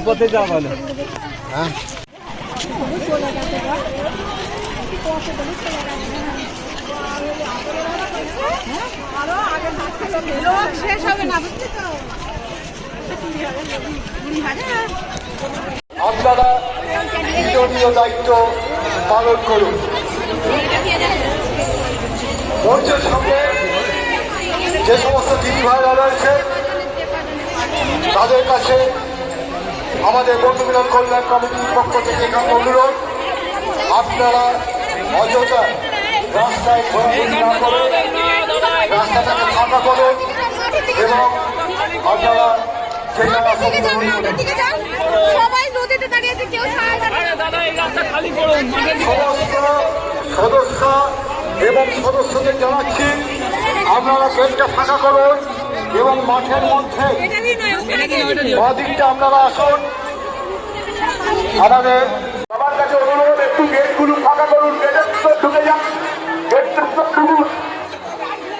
পথে যা ভালো। হ্যাঁ। আপনারা নিজনীয় দায়িত্ব পালন করুন। ধৈর্যের সঙ্গে যে সমস্ত দিদি ভাইরা রয়েছে তাদের কাছে আমাদের বন্ধু মিলন কল্যাণ কমিটির পক্ষ থেকে এখানে অনুরোধ। আপনারা অযথা রাস্তায় ঘোরাঘুরি না করে রাস্তাটাকে ফাঁকা করুন এবং আপনারা সদস্য এবং সদস্যদের জানাচ্ছি আপনারা গেটটা ফাঁকা করুন। এবং মাঠের মধ্যে আপনারা আসুন। আমাদের সবার কাছে অনুরোধ, একটু গেটগুলো ফাঁকা করুন ঢুকে যান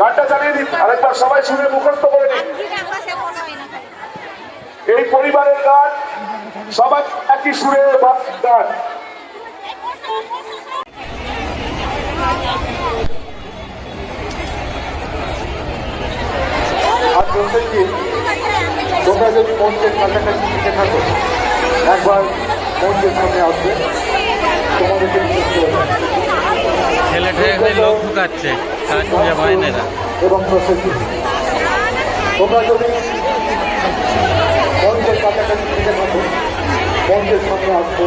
গানটা চালিয়ে দিন, আরেকবার সবাই শুনে মুখস্থ করে দিন এই পরিবারের গান সবাই একই সুরে গান আর প্রত্যেককে তোমরা যদি মঞ্চের কাছাকাছি থেকে থাকো। একবার মঞ্চের সামনে আসবে। তোমাদেরকে লোক ঢুকাচ্ছে। এবং প্রসেসি তোমরা যদি মঞ্চের কাছাকাছি থেকে থাকো মঞ্চের সামনে আসবে।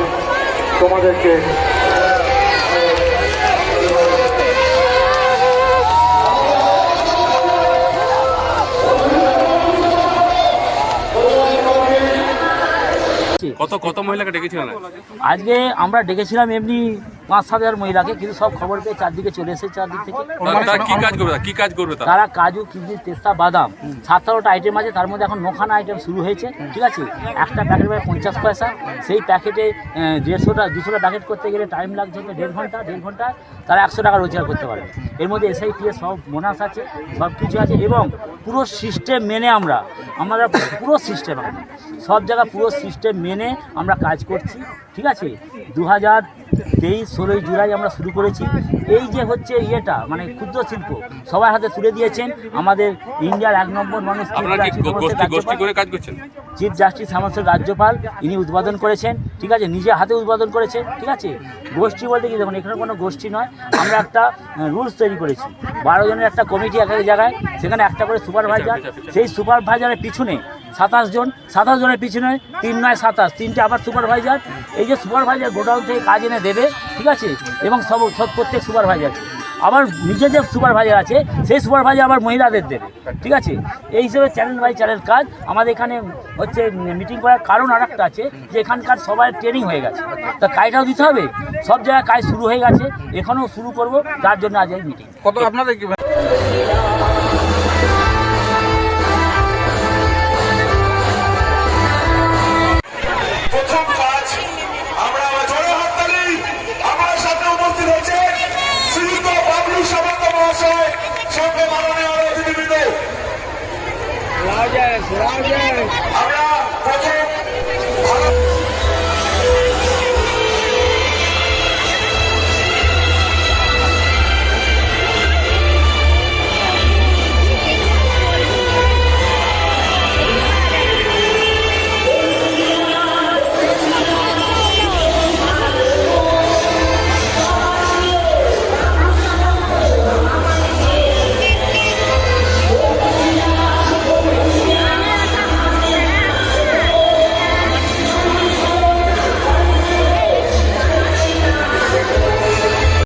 তোমাদেরকে কত কত মহিলাকে ডেকেছিলেন? আজকে আমরা ডেকেছিলাম এমনি পাঁচ সাত হাজার মহিলাকে কিন্তু সব খবর পেয়ে চারদিকে চলে এসেছে চারদিক থেকে। তারা কি কাজ করবে? কি কাজ করবে তারা? কাজু কিশমিশ তেস্তা বাদাম সাতটা আইটেম আছে। তার মধ্যে এখন নখানা আইটেম শুরু হয়েছে ঠিক আছে? একটা প্যাকেট প্রায় পঞ্চাশ পয়সা। সেই প্যাকেটে দেড়শোটা দুশোটা প্যাকেট করতে গেলে টাইম লাগছে হচ্ছে দেড় ঘণ্টা দেড় ঘণ্টা তারা একশো টাকা রোজগার করতে পারবে। এর মধ্যে এসআইপি সব বোনাস আছে সব কিছু আছে এবং পুরো সিস্টেম মেনে আমরা আমরা পুরো সিস্টেম সব জায়গা পুরো সিস্টেম মেনে আমরা কাজ করছি ঠিক আছে? দু হাজার তেইশ ষোলোই জুলাই আমরা শুরু করেছি। এই যে হচ্ছে ইয়েটা মানে ক্ষুদ্র শিল্প সবার হাতে তুলে দিয়েছেন আমাদের ইন্ডিয়ার এক নম্বর মানুষ চিফ জাস্টিস আমাদের রাজ্যপাল। ইনি উদ্বোধন করেছেন ঠিক আছে? নিজে হাতে উদ্বোধন করেছেন ঠিক আছে? গোষ্ঠী বলতে কি দেখুন এখানে কোনো গোষ্ঠী নয় আমরা একটা রুলস তৈরি করেছি। বারো জনের একটা কমিটি এক এক জায়গায় সেখানে একটা করে সুপারভাইজার সেই সুপারভাইজারের পিছনে সাতাশ জন, সাতাশ জনের পিছনে তিন নয় সাতাশ, তিনটে আবার সুপারভাইজার এই যে সুপারভাইজার গোডাউন থেকে কাজ এনে দেবে, ঠিক আছে? এবং সব সব প্রত্যেক সুপারভাইজার আবার নিজে যে সুপারভাইজার আছে, সেই সুপারভাইজার আবার মহিলাদের দেবে, ঠিক আছে? এই হিসেবে চ্যানেল বাই চ্যানেল কাজ। আমাদের এখানে হচ্ছে মিটিং করার কারণ আর একটা আছে, যে এখানকার সবাই ট্রেনিং হয়ে গেছে। তা কাজটাও দিতে হবে? সব জায়গায় কাজ শুরু হয়ে গেছে, এখানেও শুরু করব, তার জন্য আজ এই মিটিং কত আপনাদের সঙ্গে মাননীয় অতিথিবৃন্দ আমরা